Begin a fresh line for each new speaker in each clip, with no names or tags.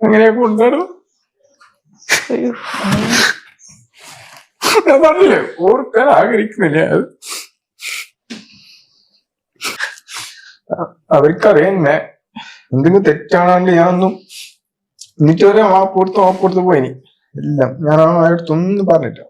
അങ്ങനെയൊക്കെ ഉണ്ടായിരുന്നു ഞാൻ പറഞ്ഞില്ലേ ഓർക്കാൻ ആഗ്രഹിക്കുന്നില്ല അത്. അവർക്കറിയാം എന്തെങ്കിലും തെറ്റാണെങ്കിൽ ഞാനൊന്നും എന്നിട്ട് വരെ മാപ്പുറത്ത് മാപ്പുറത്ത് പോയിനി. എല്ലാം ഞാൻ അവരടുത്തൊന്നും പറഞ്ഞില്ല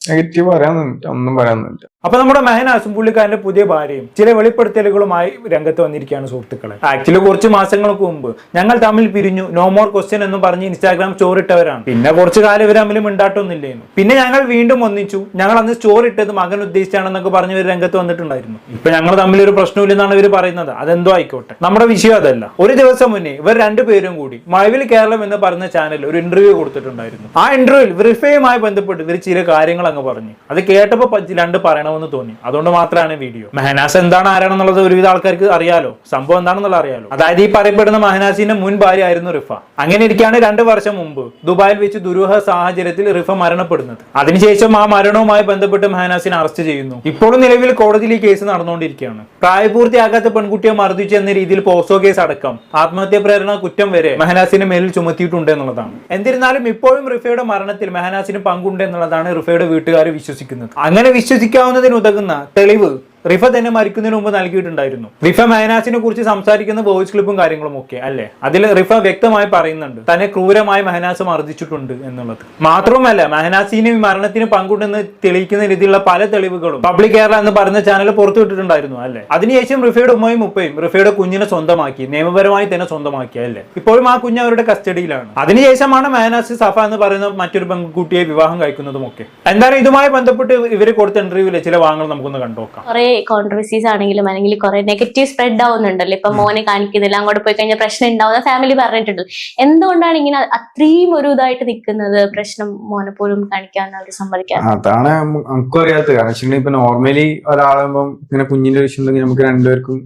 നെഗറ്റീവ് പറയാൻ ഒന്നും പറയാൻ
അപ്പൊ നമ്മുടെ മെഹനാസും പുള്ളിക്കാരന്റെ പുതിയ ഭാര്യയും ചില വെളിപ്പെടുത്തലുകളുമായി രംഗത്ത് വന്നിരിക്കുകയാണ് സുഹൃത്തുക്കളെ. ആക്ച്വലി കുറച്ച് മാസങ്ങൾക്ക് മുമ്പ് ഞങ്ങൾ തമ്മിൽ പിരിഞ്ഞു. നോ മോർ ക്വസ്റ്റ്യൻ എന്നും പറഞ്ഞ് ഇൻസ്റ്റാഗ്രാം സ്റ്റോറി ഇട്ടവരാണ്. പിന്നെ കുറച്ച് കാലം ഇവർ തമ്മിൽ മിണ്ടാട്ടൊന്നുമില്ലായിരുന്നു പിന്നെ ഞങ്ങൾ വീണ്ടും ഒന്നിച്ചു. ഞങ്ങൾ അന്ന് സ്റ്റോറി ഇട്ടത് മകൻ ഉദ്ദേശിച്ചാണെന്നൊക്കെ പറഞ്ഞ് ഇവർ രംഗത്ത് വന്നിട്ടുണ്ടായിരുന്നു. ഇപ്പൊ ഞങ്ങൾ തമ്മിൽ ഒരു പ്രശ്നമില്ലെന്നാണ് ഇവർ പറയുന്നത്. അതെന്തോ ആയിക്കോട്ടെ. നമ്മുടെ വിഷയം അതല്ല. ഒരു ദിവസം മുന്നേ ഇവർ രണ്ടുപേരും കൂടി മഴവിൽ കേരളം എന്ന് പറയുന്ന ചാനൽ ഒരു ഇന്റർവ്യൂ കൊടുത്തിട്ടുണ്ടായിരുന്നു. ആ ഇന്റർവ്യൂവിൽ റിഫയുമായി ബന്ധപ്പെട്ട് ഇവർ ചില കാര്യങ്ങൾ അങ്ങ് പറഞ്ഞു. അത് കേട്ടപ്പോൾ രണ്ട് പറയണമെന്ന് തോന്നി. അതുകൊണ്ട് മാത്രമാണ് വീഡിയോ മെഹനാസ് എന്താണ് ആരാണെന്നുള്ളത് ഒരുവിധ ആൾക്കാർക്ക് അറിയാലോ. സംഭവം എന്താണെന്നുള്ളത് അറിയാലോ. അതായത് ഈ പറയപ്പെടുന്ന മെഹനാസിന്റെ മുൻ ഭാര്യ ആയിരുന്നു റിഫ. അങ്ങനെ ഇരിക്കുകയാണ് രണ്ട് വർഷം മുമ്പ് ദുബായിൽ വെച്ച് ദുരൂഹ സാഹചര്യത്തിൽ റിഫ മരണപ്പെടുന്നത്. അതിനുശേഷം ആ മരണവുമായി ബന്ധപ്പെട്ട് മെഹനാസിനെ അറസ്റ്റ് ചെയ്യുന്നു. ഇപ്പോഴും നിലവിൽ കോടതിയിൽ ഈ കേസ് നടന്നുകൊണ്ടിരിക്കുകയാണ്. പ്രായപൂർത്തിയാകാത്ത പെൺകുട്ടിയെ മർദ്ദിച്ചു എന്ന രീതിയിൽ പോക്സോ കേസ് അടക്കം. ആത്മഹത്യാ പ്രേരണ കുറ്റം വരെ മെഹനാസിന്റെ മേലിൽ ചുമത്തിയിട്ടുണ്ട് എന്നുള്ളതാണ്. എന്നിരുന്നാലും ഇപ്പോഴും റിഫയുടെ മരണത്തിൽ മെഹനാസിന് പങ്കുണ്ട് എന്നുള്ളതാണ് റിഫയുടെ വീട്ടുകാർ വിശ്വസിക്കുന്നത്. അങ്ങനെ വിശ്വസിക്കാവുന്നതിന് ഉതകുന്ന തെളിവ് റിഫ തന്നെ മരിക്കുന്നതിന് മുമ്പ് നൽകിയിട്ടുണ്ടായിരുന്നു. റിഫ മെഹനാസിനെ കുറിച്ച് സംസാരിക്കുന്ന വോയിസ് ക്ലിപ്പും കാര്യങ്ങളും ഒക്കെ അല്ലെ? അതിൽ റിഫ വ്യക്തമായി പറയുന്നുണ്ട് തന്നെ ക്രൂരമായി മെഹനാസ് മർദ്ദിച്ചിട്ടുണ്ട് എന്നുള്ളത്. മാത്രവുമല്ല മെഹനാസിന് മരണത്തിന് പങ്കുണ്ടെന്ന് തെളിയിക്കുന്ന രീതിയിലുള്ള പല തെളിവുകളും പബ്ലിക് കേരള എന്ന് പറയുന്ന ചാനൽ പുറത്തുവിട്ടിട്ടുണ്ടായിരുന്നു അല്ലെ? അതിനുശേഷം റിഫയുടെ ഉമ്മയും ഉപ്പയും റിഫയുടെ കുഞ്ഞിനെ സ്വന്തമാക്കി നിയമപരമായി തന്നെ സ്വന്തമാക്കി അല്ലെ? ഇപ്പോഴും ആ കുഞ്ഞ് അവരുടെ കസ്റ്റഡിയിലാണ്. അതിനുശേഷമാണ് മെഹനാസ് സഫ എന്ന് പറയുന്ന മറ്റൊരു പെൺകുട്ടിയെ വിവാഹം കഴിക്കുന്നതും ഒക്കെ എന്തായാലും ഇതുമായി ബന്ധപ്പെട്ട് ഇവർ കൊടുത്ത ഇന്റർവ്യൂവിലെ ചില വാങ്ങൾ നമുക്കൊന്ന് കണ്ടുനോക്കാം
കോൺട്രവേഴ്സീസ് ആണെങ്കിലും അല്ലെങ്കിൽ കുറെ നെഗറ്റീവ് സ്പ്രെഡ് ആവുന്നുണ്ടല്ലോ. ഇപ്പൊ മോനെ കാണിക്കുന്നില്ല അങ്ങോട്ട് പോയി കഴിഞ്ഞാൽ പ്രശ്നം ഉണ്ടാവുന്ന ഫാമിലി പറഞ്ഞിട്ടുണ്ട്. എന്തുകൊണ്ടാണ് ഇങ്ങനെ അത്രയും ഒരു ഇതായിട്ട് നിൽക്കുന്നത്? പ്രശ്നം മോനെ പോലും കാണിക്കാൻ അവർ സമ്മതിക്കാൻ?
അതാണ് നമുക്കും അറിയാത്തത്. കാരണം ഇപ്പൊ നോർമലി ഒരാളാകുമ്പോൾ ഇങ്ങനെ കുഞ്ഞിന്റെ വിഷയം നമുക്ക് രണ്ടുപേർക്കും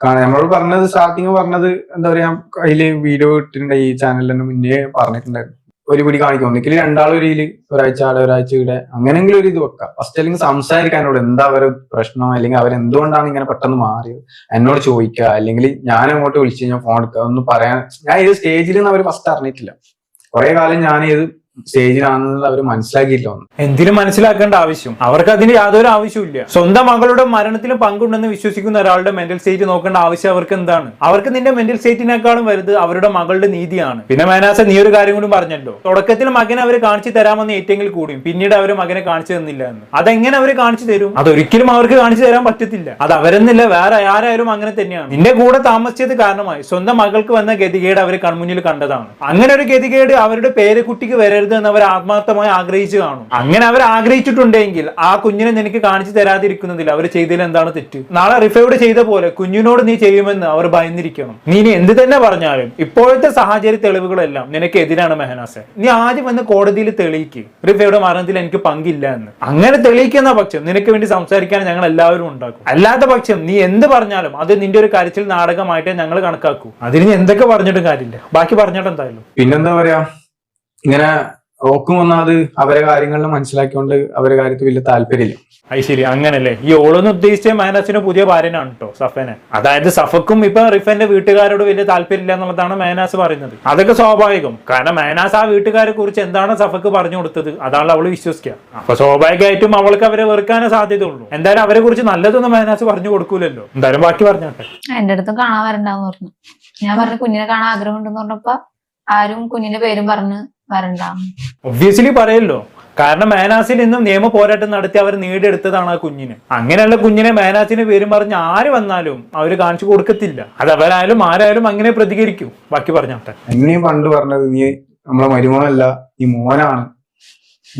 കാരണം നമ്മളോട് പറഞ്ഞത് സ്റ്റാർട്ടിങ് പറഞ്ഞത് എന്താ പറയാ അതിൽ വീഡിയോ ഇട്ടിട്ടുണ്ട് ഈ ചാനലിൽ തന്നെ മുന്നേ പറഞ്ഞിട്ടുണ്ടായിരുന്നു. ഒരു പിടി കാണിക്കും. ഒന്നിക്കൽ രണ്ടാൾ ഒരു ഒരാഴ്ച ആളെ ഒരാഴ്ച ഇവിടെ. അങ്ങനെങ്കിലും ഒരു ഇത് വെക്കാം. ഫസ്റ്റ് അല്ലെങ്കിൽ സംസാരിക്കാനോട് എന്താ അവരെ പ്രശ്നം? അല്ലെങ്കിൽ അവരെന്തുകൊണ്ടാണ് ഇങ്ങനെ പെട്ടെന്ന് മാറിയത്? എന്നോട് ചോദിക്കുക. അല്ലെങ്കിൽ ഞാൻ അങ്ങോട്ട് വിളിച്ചു കഴിഞ്ഞാൽ ഫോൺ എടുക്കുക. ഒന്ന് പറയാൻ ഞാൻ ഇത് സ്റ്റേജിൽ നിന്ന് അവർ ഫസ്റ്റ് അറിഞ്ഞിട്ടില്ല. കുറെ കാലം ഞാൻ ഇത് സ്റ്റേജിലാണെന്നുള്ളത് അവർ മനസ്സിലാക്കിയില്ല
എന്തിനും മനസ്സിലാക്കേണ്ട ആവശ്യം. അവർക്ക് അതിന് യാതൊരു ആവശ്യമില്ല സ്വന്തം മകളുടെ മരണത്തിലും പങ്കുണ്ടെന്ന് വിശ്വസിക്കുന്ന ഒരാളുടെ മെന്റൽ സ്റ്റേറ്റ് നോക്കേണ്ട ആവശ്യം അവർക്ക് എന്താണ്? അവർക്ക് നിന്റെ മെന്റൽ സ്റ്റേറ്റിനേക്കാളും വലുത് അവരുടെ മകളുടെ നീതിയാണ്. പിന്നെ മേനാസ നീ ഒരു കാര്യം കൂടി പറഞ്ഞല്ലോ. തുടക്കത്തിൽ മകനെ അവർ കാണിച്ചു തരാമെന്ന് ഏറ്റെങ്കിൽ കൂടിയും പിന്നീട് അവർ മകനെ കാണിച്ചു തന്നില്ല എന്ന്. അതെങ്ങനെ അവർ കാണിച്ചു തരും? അതൊരിക്കലും അവർക്ക് കാണിച്ചു തരാൻ പറ്റത്തില്ല. അത് അവരെന്നില്ല വേറെ ആരായാലും അങ്ങനെ തന്നെയാണ്. നിന്റെ കൂടെ താമസിച്ചത് കാരണമായി. സ്വന്തം മകൾക്ക് വന്ന ഗതികേട് അവർ കൺമുന്നിൽ കണ്ടതാണ്. അങ്ങനെ ഒരു ഗതികേട് അവരുടെ പേരക്കുട്ടിക്ക് വരരുത് എന്ന് അവർ ആത്മാർത്ഥമായി ആഗ്രഹിച്ചു കാണും. അങ്ങനെ അവർ ആഗ്രഹിച്ചിട്ടുണ്ടെങ്കിൽ ആ കുഞ്ഞിനെ നിനക്ക് കാണിച്ചു തരാതിരിക്കുന്നതിൽ അവർ ചെയ്തതിൽ എന്താണ് തെറ്റ്? നാളെ റിഫൈവ്ഡ് ചെയ്ത പോലെ കുഞ്ഞിനോട് നീ ചെയ്യുമെന്ന് അവർ ഭയന്നിരിക്കണം. നീ ഇനി എന്ത് തന്നെ പറഞ്ഞാലും ഇപ്പോഴത്തെ സാഹചര്യ തെളിവുകളെല്ലാം നിനക്ക് എതിരാണ് മെഹനാസെ. നീ ആദ്യം വന്ന് കോടതിയിൽ തെളിയിക്ക്. റിഫയുടെ മരണത്തിൽ എനിക്ക് പങ്കില്ല എന്ന്. അങ്ങനെ തെളിയിക്കുന്ന പക്ഷം നിനക്ക് വേണ്ടി സംസാരിക്കാൻ ഞങ്ങൾ എല്ലാവരും ഉണ്ടാക്കും. അല്ലാത്ത പക്ഷം നീ എന്ത് പറഞ്ഞാലും അത് നിന്റെ ഒരു കരച്ചിൽ നാടകമായിട്ടേ ഞങ്ങൾ കണക്കാക്കൂ. അതിന് എന്തൊക്കെ പറഞ്ഞിട്ടും കാര്യമില്ല. ബാക്കി പറഞ്ഞിട്ട് എന്തായാലും?
പിന്നെന്താ പറയാ? ഇങ്ങനെ ഓക്കും ഒന്നാമത് അവരെ കാര്യങ്ങളിൽ മനസ്സിലാക്കിക്കൊണ്ട് അവരെ കാര്യത്തിൽ വലിയ താല്പര്യമില്ല.
അത് ശരി അങ്ങനല്ലേ? ഈ ഓളെന്ന് ഉദ്ദേശിച്ച മേനാസിന്റെ പുതിയ ഭാര്യനാണ് കേട്ടോ സഫനെ. അതായത് സഫക്കും ഇപ്പൊ റിഫന്റെ വീട്ടുകാരോട് വലിയ താല്പര്യമില്ല എന്നുള്ളതാണ് മേനാസ് പറയുന്നത്. അതൊക്കെ സ്വാഭാവികം. കാരണം മേനാസ് ആ വീട്ടുകാരെ കുറിച്ച് എന്താണ് സഫക്ക് പറഞ്ഞു കൊടുത്തത്? അതാണ് അവൾ വിശ്വസിക്കുക അപ്പൊ സ്വാഭാവികമായിട്ടും അവൾക്ക് അവരെ വെറുക്കാനേ സാധ്യതയുള്ളൂ. എന്തായാലും അവരെ കുറിച്ച് നല്ലതൊന്നും മേനാസ് പറഞ്ഞു കൊടുക്കൂലല്ലോ. എന്തായാലും ബാക്കി പറഞ്ഞോട്ടെ.
എന്റെ അടുത്തും കാണാൻ വരണ്ടാന്ന് പറഞ്ഞു. ഞാൻ പറഞ്ഞു കുഞ്ഞിനെ കാണാൻ ആഗ്രഹം ഉണ്ടെന്ന് പറഞ്ഞപ്പോ ആരും കുഞ്ഞിന്റെ പേരും പറഞ്ഞ്
ഒബ്വിയസ്ലി പറയല്ലോ. കാരണം മേനാസിൽ നിന്നും നിയമ പോരാട്ടം നടത്തി അവർ നേടിയെടുത്തതാണ് ആ കുഞ്ഞിനെ. അങ്ങനെയുള്ള കുഞ്ഞിനെ മേനാസിന്റെ പേരും പറഞ്ഞ് ആര് വന്നാലും അവർ കാണിച്ചു കൊടുക്കത്തില്ല. അത് അവരായാലും ആരായാലും അങ്ങനെ പ്രതികരിക്കും. ബാക്കി പറഞ്ഞോട്ടെ
എന്നെയും പണ്ട് പറഞ്ഞത് നീ നമ്മളെ മരുമോനല്ല നീ മോനാണ്.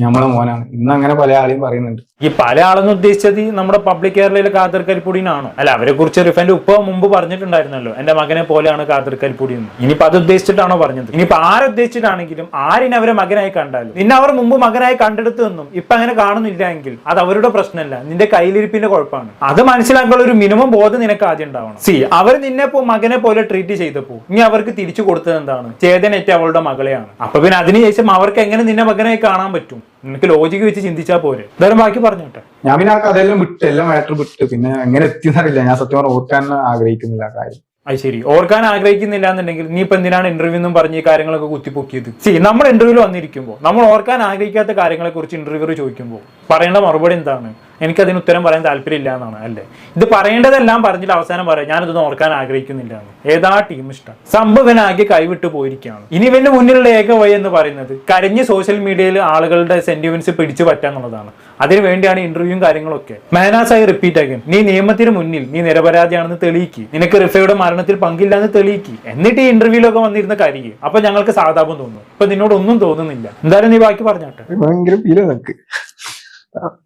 നമ്മളെ മോനാണ്. ഇന്ന് അങ്ങനെ പല ആളെയും പറയുന്നുണ്ട്.
ഈ പല ആളെന്ന് ഉദ്ദേശിച്ചത് നമ്മുടെ പബ്ലിക് കേരളയിലെ കാതർ കരിപ്പൂടിനാണോ? അല്ല അവരെ കുറിച്ച് റിഫൻഡ് ഉപ്പ മുമ്പ് പറഞ്ഞിട്ടുണ്ടായിരുന്നല്ലോ. എന്റെ മകനെ പോലെയാണ് കാതർ കരിപ്പൂടി എന്ന് ഇനിയിപ്പോ അത് ഉദ്ദേശിച്ചിട്ടാണോ പറഞ്ഞത്? ഇനിയിപ്പോ ആരുദ്ദേശിച്ചിട്ടാണെങ്കിലും ആരിനെ അവരെ മകനായി കണ്ടാലും? നിന്നെ അവർ മുമ്പ് മകനായി കണ്ടെടുത്തു എന്നും ഇപ്പൊ അങ്ങനെ കാണുന്നില്ല എങ്കിൽ അത് അവരുടെ പ്രശ്നമല്ല നിന്റെ കയ്യിലിരിപ്പിന്റെ കുഴപ്പമാണ്. അത് മനസ്സിലാക്കാനുള്ള ഒരു മിനിമം ബോധം നിനക്ക് ആദ്യം ഉണ്ടാവണം. സി അവർ നിന്നെ പോ മകനെ പോലെ ട്രീറ്റ് ചെയ്തപ്പോ ഇനി അവർക്ക് തിരിച്ചു കൊടുത്തത് എന്താണ്? ചേതനേറ്റ അവളുടെ മകളെയാണ്. അപ്പൊ പിന്നെ അതിനുശേഷം അവർക്ക് എങ്ങനെ നിന്നെ മകനായി കാണാൻ പറ്റും? നിനക്ക് ലോജിക്ക് വെച്ച് ചിന്തിച്ചാൽ പോരെ. എന്തായാലും ബാക്കി പറഞ്ഞോട്ടെ?
ഞാൻ പിന്നെ ആ കഥയെല്ലാം വിട്ട് എല്ലാം മാറ്റർ വിട്ട് പിന്നെ എങ്ങനെ എത്തിയെന്നറിയില്ല ഞാൻ സത്യം പറഞ്ഞാൽ ഓർക്കാൻ ആഗ്രഹിക്കുന്നില്ല കാര്യം.
അത് ശരി. ഓർക്കാൻ ആഗ്രഹിക്കുന്നില്ല എന്നുണ്ടെങ്കിൽ നീ ഇപ്പൊ എന്തിനാണ് ഇന്റർവ്യൂ എന്നും പറഞ്ഞ് ഈ കാര്യങ്ങളൊക്കെ കുത്തിപ്പൊക്കിയത്? സി നമ്മൾ ഇന്റർവ്യൂവിൽ വന്നിരിക്കുമ്പോൾ നമ്മൾ ഓർക്കാൻ ആഗ്രഹിക്കാത്ത കാര്യങ്ങളെ കുറിച്ച് ഇന്റർവ്യൂർ ചോദിക്കുമ്പോൾ പറയേണ്ട മറുപടി എന്താണ്? എനിക്കതിന് ഉത്തരം പറയാൻ താല്പര്യമില്ല എന്നാണ് അല്ലേ? ഇത് പറയേണ്ടതെല്ലാം പറഞ്ഞിട്ട് അവസാനം പറയാം ഞാനിതൊന്നും ഓർക്കാൻ ആഗ്രഹിക്കുന്നില്ല എന്ന് ഏതാ ടീം ഇഷ്ടം? സംഭവനാകെ കൈവിട്ടു പോയിരിക്കുകയാണ്. ഇനി ഇവന്റെ മുന്നിലുള്ള ഏക വഴി എന്ന് പറയുന്നത് കരഞ്ഞ് സോഷ്യൽ മീഡിയയിൽ ആളുകളുടെ സെന്റിമെന്റ്സ് പിടിച്ചു പറ്റാന്നുള്ളതാണ് അതിനു വേണ്ടിയാണ് ഇന്റർവ്യൂവും കാര്യങ്ങളൊക്കെ. മാനാസായി റിപ്പീറ്റ് ആക്കി നീ നിയമത്തിന് മുന്നിൽ നീ നിരപരാധിയാണെന്ന് തെളിയിക്ക്. നിനക്ക് റിഫയുടെ മരണത്തിൽ പങ്കില്ലാന്ന് തെളിയിക്ക്. എന്നിട്ട് ഈ ഇന്റർവ്യൂലൊക്കെ വന്നിരുന്ന കരികെ അപ്പൊ ഞങ്ങൾക്ക് സാധാപം തോന്നും. ഇപ്പൊ നിന്നോടൊന്നും തോന്നുന്നില്ല. എന്തായാലും നീ ബാക്കി പറഞ്ഞാട്ടെ.
ഭയങ്കര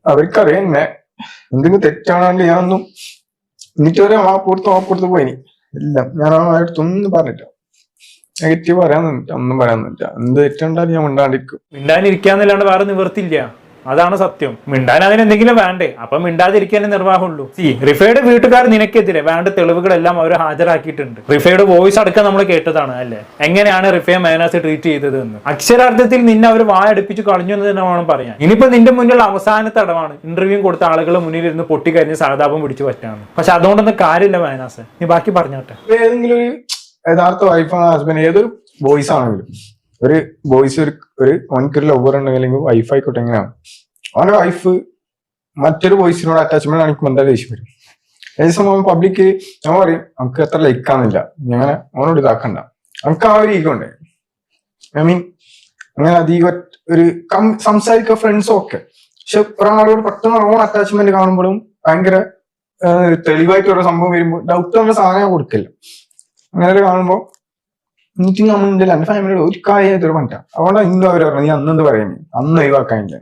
അവർക്കറിയാം എന്നെ എന്തെങ്കിലും തെറ്റാണെങ്കിൽ ഞാനൊന്നും എന്നിട്ട് ഒരു ആ പുറത്ത് പോയിനി. എല്ലാം ഞാൻ ആ അടുത്തൊന്നും പറഞ്ഞില്ല നെഗറ്റീവ് പറയാൻ ഒന്നും പറയാൻ എന്ത് തെറ്റുണ്ടാലും ഞാൻ മിണ്ടാണ്ടിരിക്കും.
മിണ്ടാനിരിക്കാന്നല്ലാണ്ട് വേറെ നിവർത്തില്ല അതാണ് സത്യം. മിണ്ടാൻ അതിന് എന്തെങ്കിലും വേണ്ടേ? അപ്പൊ മിണ്ടാതിരിക്കാനേ നിർവാഹമുള്ളൂ. സി റിഫയുടെ വീട്ടുകാർ നിനക്കെതിരെ വേണ്ട തെളിവുകളെല്ലാം അവർ ഹാജരാക്കിയിട്ടുണ്ട്. റിഫയുടെ വോയിസ് അടക്കം നമ്മൾ കേട്ടതാണ് അല്ലേ? എങ്ങനെയാണ് റിഫയെ മേനാസ് ട്രീറ്റ് ചെയ്തത് എന്ന് അക്ഷരാർത്ഥത്തിൽ നിന്നെ അവർ വായടുപ്പിച്ച് കളഞ്ഞു എന്ന് തന്നെ വേണം പറയാൻ. ഇനിയിപ്പോ നിന്റെ മുന്നിലുള്ള അവസാനത്തെ അടവാണ്. ഇന്റർവ്യൂ കൊടുത്ത ആളുകളെ മുന്നിൽ ഇരുന്ന് പൊട്ടിക്കരിഞ്ഞ് സഹതാപം പിടിച്ചു പറ്റാണ്. പക്ഷെ അതുകൊണ്ടൊന്നും കാര്യമില്ല മേനാസ് നീ ബാക്കി പറഞ്ഞോട്ടെ.
ഏതെങ്കിലും ഒരു യഥാർത്ഥ വൈഫാണ് ഹസ്ബൻഡ് ഏതൊരു വോയിസ് ആണെങ്കിലും. ഒരു ബോയ്സ് ഒരു ഒരു ഓനക്കൊരു ലവർ ഉണ്ടെങ്കിൽ അല്ലെങ്കിൽ വൈഫ് ആയിക്കോട്ടെ എങ്ങനെയാണ്. അവന്റെ വൈഫ് മറ്റൊരു ബോയ്സിനോട് അറ്റാച്ച്മെന്റ് കാണിക്കുമ്പോൾ എന്താ ദേഷ്യം വരും? ഏത് സമയം പബ്ലിക് ഞാൻ പറയും നമുക്ക് എത്ര ലൈക്കാന്നില്ല ഞങ്ങനെ അവനോട് ഇതാക്കണ്ട. നമുക്ക് ആ ഒരു ഈഗോ ഉണ്ട്. ഐ മീൻ അങ്ങനെ അധികം ഒരു കം- സംസാരിക്കുക ഫ്രണ്ട്സും ഒക്കെ. പക്ഷെ ഒരാളോട് പെട്ടെന്ന് ഓൺ അറ്റാച്ച്മെന്റ് കാണുമ്പോഴും ഭയങ്കര തെളിവായിട്ട് ഓരോ സംഭവം വരുമ്പോൾ ഡൗട്ട് നമ്മുടെ സാധനം കൊടുക്കില്ല. അങ്ങനെ കാണുമ്പോ എനിക്ക് നമ്മളില്ല എന്റെ ഫാമിലിയോട് ഒരു കാര്യം ഇതൊരു പണ്ട അതുകൊണ്ടാണ് ഇന്നും അവർ പറഞ്ഞു നീ അന്ന് എന്ത് പറയുന്നത് അന്ന് ഒഴിവാക്കാനില്ല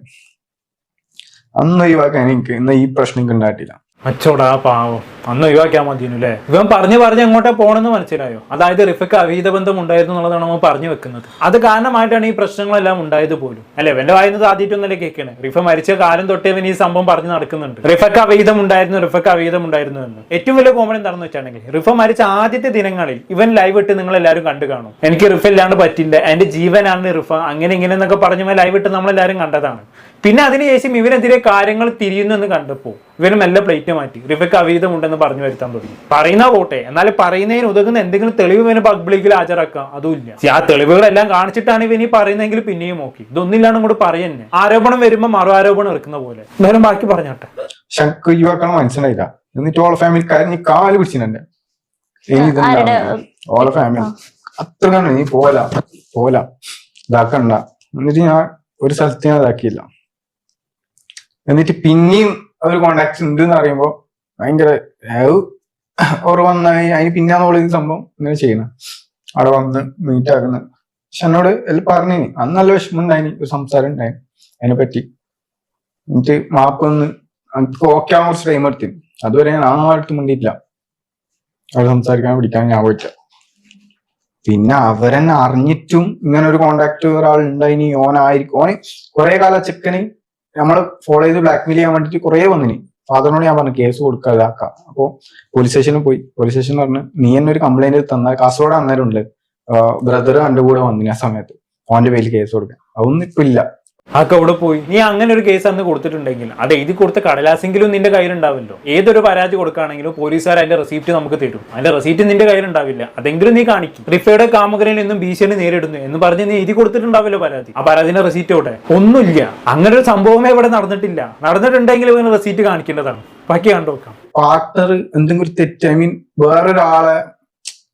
അന്ന് ഒഴിവാക്കാൻ എനിക്ക് ഇന്ന് ഈ പ്രശ്നം ഉണ്ടായിട്ടില്ല.
അച്ചോടാ പാവം. അന്ന് ഒഴിവാക്കിയാൽ മതിയെന്നു അല്ലേ ഇവൻ പറഞ്ഞു പറഞ്ഞ് എങ്ങോട്ടാ പോണെന്ന് മനസ്സിലായോ? അതായത് റിഫക്ക് അവീത ബന്ധം ഉണ്ടായിരുന്നു എന്നുള്ളതാണ് നമ്മൾ പറഞ്ഞു വെക്കുന്നത്. അത് കാരണമായിട്ടാണ് ഈ പ്രശ്നങ്ങളെല്ലാം ഉണ്ടായത് പോലും. അല്ലെ ഇവന്റെ വായിന്ന് ആദ്യമായിട്ടൊന്നല്ലേ കേൾക്കണേ? റിഫ മരിച്ച കാലം തൊട്ടേ ഈ സംഭവം പറഞ്ഞു നടക്കുന്നുണ്ട്. റിഫക്ക് അവീതം ഉണ്ടായിരുന്നു റിഫക്ക് അവീതം ഉണ്ടായിരുന്നു എന്ന്. ഏറ്റവും വലിയ കോമഡി എന്താണെന്ന് വെച്ചാണെങ്കിൽ റിഫ മരിച്ച ആദ്യത്തെ ദിനങ്ങളിൽ ഇവൻ ലൈവ് ഇട്ട് നിങ്ങൾ എല്ലാവരും കണ്ടു കാണും. എനിക്ക് റിഫ ഇല്ലാണ്ട് പറ്റില്ല. എന്റെ ജീവനാണ് റിഫ. അങ്ങനെ ഇങ്ങനെ എന്നൊക്കെ പറഞ്ഞ ലൈവ് ഇട്ട് നമ്മളെല്ലാവരും കണ്ടതാണ്. പിന്നെ അതിനുശേഷം ഇവനെതിരെ കാര്യങ്ങൾ തിരിയുന്നു എന്ന് കണ്ടപ്പോൾ ഇവന് മെല്ലെ പ്ലേറ്റ് മാറ്റി. റിഫയ്ക്ക് അവീതമുണ്ടെന്ന് പറഞ്ഞു വരുത്താൻ തുടങ്ങി. പറയുന്ന പോട്ടെ എന്നാൽ പറയുന്നതിന് ഉതകുന്ന എന്തെങ്കിലും തെളിവ് ഇവന് പബ്ലിക്കിൽ ഹാജരാക്കാം. അതുമില്ല ആ തെളിവുകളെല്ലാം കാണിച്ചിട്ടാണ് ഇവൻ ഈ പറയുന്നതെങ്കിൽ പിന്നെയും നോക്കി. ഇതൊന്നില്ലാണ് കൂടെ പറയുന്നേ. ആരോപണം വരുമ്പോൾ മറു ആരോപണം എടുക്കുന്ന പോലെ. എന്തായാലും ബാക്കി പറഞ്ഞോട്ടെ.
ശങ്ക് ഒഴിവാക്കണം മനസ്സിലായില്ല. എന്നിട്ട് ഓളെ ഫാമിലി നീ കാൽ പിടിച്ചിട്ടുണ്ട്? ഓളെ ഫാമിലി അത്ര കണ്ടു നീ പോല പോല ഇതാക്കണ്ട. എന്നിട്ട് ഞാൻ ഒരു സ്ഥലത്ത് ഞാൻ ഇതാക്കിയില്ല. എന്നിട്ട് പിന്നെയും ഒരു കോണ്ടാക്ട് ഉണ്ട് എന്ന് പറയുമ്പോ ഭയങ്കര ഓർ വന്ന അതിന് പിന്നാന്നുള്ള ഈ സംഭവം ഇങ്ങനെ ചെയ്യണം. അവിടെ വന്ന് മീറ്റ് ആക്കുന്നത് പക്ഷെ എന്നോട് എല്ലാം പറഞ്ഞു അന്ന് നല്ല വിഷമം ഉണ്ടായിന് ഒരു സംസാരം ഉണ്ടായി അതിനെ പറ്റി എന്നിട്ട് മാപ്പ് ഒന്ന് ഓക്കെ ആവാൻ കുറച്ച് ടൈം എടുത്തു. അതുവരെ ഞാൻ ആ അടുത്ത് മുണ്ടിയിട്ടില്ല. അവിടെ സംസാരിക്കാൻ പിടിക്കാൻ ഞാൻ പോയിട്ടില്ല. പിന്നെ അവരെന്നെ അറിഞ്ഞിട്ടും ഇങ്ങനെ ഒരു കോണ്ടാക്ട് ഒരാൾ ഉണ്ടായിനി ഓനായിരിക്കും ഓന് കുറെ കാലം ചെക്കന് നമ്മൾ ഫോളോ ചെയ്ത് ബ്ലാക്ക്മെയിൽ ചെയ്യാൻ വേണ്ടിട്ട് കുറെ വന്നിന്. ഫാദറിനോട് ഞാൻ പറഞ്ഞു കേസ് കൊടുക്കാം ഇതാക്കാം അപ്പൊ പോലീസ് സ്റ്റേഷനിൽ പോയി. പോലീസ് സ്റ്റേഷൻ പറഞ്ഞു നീ എന്നെ ഒരു കംപ്ലൈന്റ് തന്നാൽ കാസർഗോഡ് അന്നേരം ഉണ്ട്. ബ്രദർ കണ്ടുകൂടെ വന്നിന് ആ സമയത്ത്. ഓന്റെ പേരിൽ കേസ് കൊടുക്കാൻ. അതൊന്നും ഇപ്പൊ ഇല്ല.
അതൊക്കെ അവിടെ പോയി. നീ അങ്ങനെ ഒരു കേസ് അന്ന് കൊടുത്തിട്ടുണ്ടെങ്കിൽ അത് എഴുതി കൊടുത്ത കടലാസെങ്കിലും നിന്റെ കയ്യിലുണ്ടാവില്ലോ. ഏതൊരു പരാതി കൊടുക്കുകയാണെങ്കിലും പോലീസുകാർ അതിന്റെ റെസിപ്റ്റ് നമുക്ക് തരും. അതിന്റെ റെസിപ്റ്റ് നിന്റെ കയ്യിലുണ്ടാവില്ല. അതെങ്കിലും നീ കാണിക്കും. റിഫയുടെ കാമുകനിൽ നിന്നും ഭീഷണി നേരിടുന്നു എന്ന് പറഞ്ഞ് നീ എഴുതി കൊടുത്തിട്ടുണ്ടാവില്ലോ പരാതി. ആ പരാതിന്റെ റെസിപ്റ്റ് അവിടെ ഒന്നുമില്ല. അങ്ങനെ ഒരു സംഭവമേ ഇവിടെ നടന്നിട്ടില്ല. നടന്നിട്ടുണ്ടെങ്കിൽ ഇവന് റെസിപ്റ്റ് കാണിക്കേണ്ടതാണ്. ബാക്കി കണ്ടു നോക്കാം.
പാർട്ണർ എന്തെങ്കിലും തെറ്റ് ഐ മീൻ വേറൊരാളെ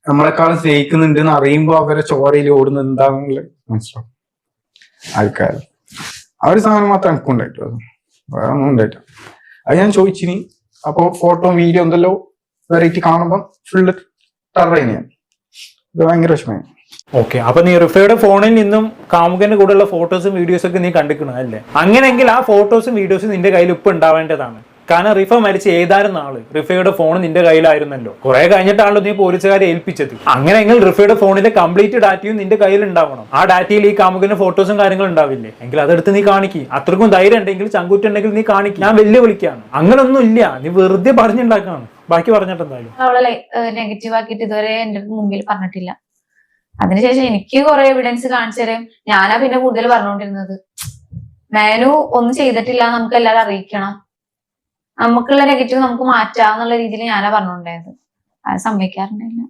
നമ്മളെക്കാളും സ്നേഹിക്കുന്നുണ്ട് എന്ന് അറിയുമ്പോ അവരെ ചോരയിൽ ഓടുന്നത് എന്താണെന്നുള്ള മനസ്സിലാവും. ആൾക്കാർ ആ ഒരു സാധനം മാത്രം എനിക്ക് ഉണ്ടായിട്ടുള്ളത് വേറെ ഒന്നും ഉണ്ടായിട്ടില്ല. അത് ഞാൻ ചോദിച്ചിനി. അപ്പൊ ഫോട്ടോ വീഡിയോ എന്തെല്ലോ വെറൈറ്റി കാണുമ്പോൾ ഫുള്ള് ടറൈന് ഇത് ഭയങ്കര വിഷമമായി.
ഓക്കെ അപ്പൊ നീ റിഫയുടെ ഫോണിൽ നിന്നും കാമുകന്റെ കൂടെയുള്ള ഫോട്ടോസും വീഡിയോസും ഒക്കെ നീ കണ്ടിക്കണം? അല്ലേ? അങ്ങനെയെങ്കിൽ ആ ഫോട്ടോസും വീഡിയോസും നിന്റെ കയ്യിൽ ഇപ്പൊ ഉണ്ടാവേണ്ടതാണ്. കാരണം റിഫ മരിച്ച ഏതാനും ആൾ? റിഫയുടെ ഫോൺ നിന്റെ കയ്യിലായിരുന്നല്ലോ. കുറെ കഴിഞ്ഞിട്ടാണല്ലോ നീ പോലീസുകാരെ ഏൽപ്പിച്ചത്. അങ്ങനെയെങ്കിൽ റിഫയുടെ ഫോണിന്റെ കംപ്ലീറ്റ് ഡാറ്റയും നിന്റെ കയ്യിൽ ഉണ്ടാവണം. ആ ഡാറ്റയിൽ ഈ കാമുകന്റെ ഫോട്ടോസും കാര്യങ്ങളും ഉണ്ടാവില്ലേ? എങ്കിൽ അതെടുത്ത് നീ കാണിക്കി. അത്രക്കും ധൈര്യം ഉണ്ടെങ്കിൽ ചങ്കുറ്റുണ്ടെങ്കിൽ നീ കാണിക്കും. ഞാൻ വെല്ലുവിളിക്കാണ് അങ്ങനൊന്നും ഇല്ല. നീ വെറുതെ പറഞ്ഞുണ്ടാക്കാണ്. ബാക്കി പറഞ്ഞിട്ട്
അവളെ നെഗറ്റീവ് ആക്കിയിട്ട് ഇതുവരെ എന്റെ മുമ്പിൽ പറഞ്ഞിട്ടില്ല. അതിനുശേഷം എനിക്ക് കുറെ എവിഡൻസ് കാണിച്ചു തരാം ഞാനാ പിന്നെ കൂടുതൽ പറഞ്ഞുകൊണ്ടിരുന്നത് മേനു ഒന്നും ചെയ്തിട്ടില്ല നമുക്ക് എല്ലാവരും അറിയിക്കണം. നമുക്കുള്ള നെഗറ്റീവ് നമുക്ക് മാറ്റാം എന്നുള്ള രീതിയിൽ ഞാനാ പറഞ്ഞിട്ടുണ്ടായത് അത് സമ്മതിക്കാറുണ്ടായില്ല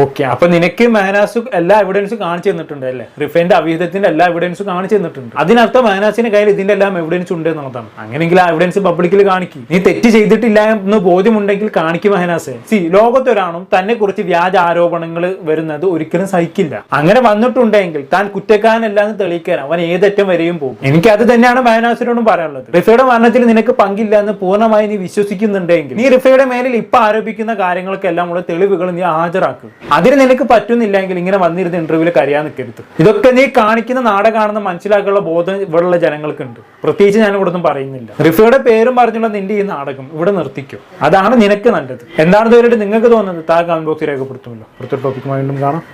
ഓക്കെ അപ്പൊ നിനക്ക് മെഹനാസ് എല്ലാ എവിഡൻസും കാണിച്ചു തന്നിട്ടുണ്ട് അല്ലേ? റിഫൈൻഡ് അവിഹിതത്തിന്റെ എല്ലാ എവിഡൻസും കാണിച്ചു തന്നിട്ടുണ്ട്. അതിനർത്ഥം മെഹനാസിന്റെ കയ്യിൽ ഇതിന്റെ എല്ലാം എവിഡൻസ് ഉണ്ട് എന്നുള്ളതാണ്. അങ്ങനെയെങ്കിൽ ആ എവിഡൻസ് പബ്ലിക്കിൽ കാണിക്കും. നീ തെറ്റ് ചെയ്തിട്ടില്ല എന്ന് ബോധ്യമുണ്ടെങ്കിൽ കാണിക്കും മെഹനാസ് സി ലോകത്തൊരാണും തന്നെ കുറിച്ച് വ്യാജ ആരോപണങ്ങൾ വരുന്നത് ഒരിക്കലും സഹിക്കില്ല. അങ്ങനെ വന്നിട്ടുണ്ടെങ്കിൽ താൻ കുറ്റക്കാരനല്ല എന്ന് തെളിയിക്കാൻ അവൻ ഏതറ്റം വരെയും പോകും. എനിക്ക് അത് തന്നെയാണ് മെഹനാസിനോടും പറയാനുള്ളത്. റിഫയുടെ മരണത്തിൽ നിനക്ക് പങ്കില്ല എന്ന് പൂർണമായി നീ വിശ്വസിക്കുന്നുണ്ടെങ്കിൽ നീ റിഫയുടെ മേലിൽ ഇപ്പൊ ആരോപിക്കുന്ന കാര്യങ്ങൾക്കെല്ലാം ഉള്ള തെളിവുകൾ നീ ഹാജരാക്കും. അതിന് നിനക്ക് പറ്റുന്നില്ലെങ്കിൽ ഇങ്ങനെ വന്നിരുന്ന ഇന്റർവ്യൂവിൽ കരയാൻ നിൽക്കരുത് ഇതൊക്കെ നീ കാണിക്കുന്ന നാടകമാണെന്ന് മനസ്സിലാക്കാനുള്ള ബോധം ഇവിടെയുള്ള ജനങ്ങൾക്കുണ്ട്. പ്രത്യേകിച്ച് ഞാൻ ഇവിടെ ഒന്നും പറയുന്നില്ല. റിഫയുടെ പേരും പറഞ്ഞുള്ള നിന്റെ ഈ നാടകം ഇവിടെ നിർത്തിക്കോ. അതാണ് നിനക്ക് നല്ലത്. എന്താണ് ഇതുവരെ നിങ്ങൾക്ക് തോന്നുന്നത്? താ കമന്റ് ബോക്സിൽ രേഖപ്പെടുത്തുമല്ലോ. അടുത്തൊരു ടോപ്പിക്കുമായി വീണ്ടും കാണാം.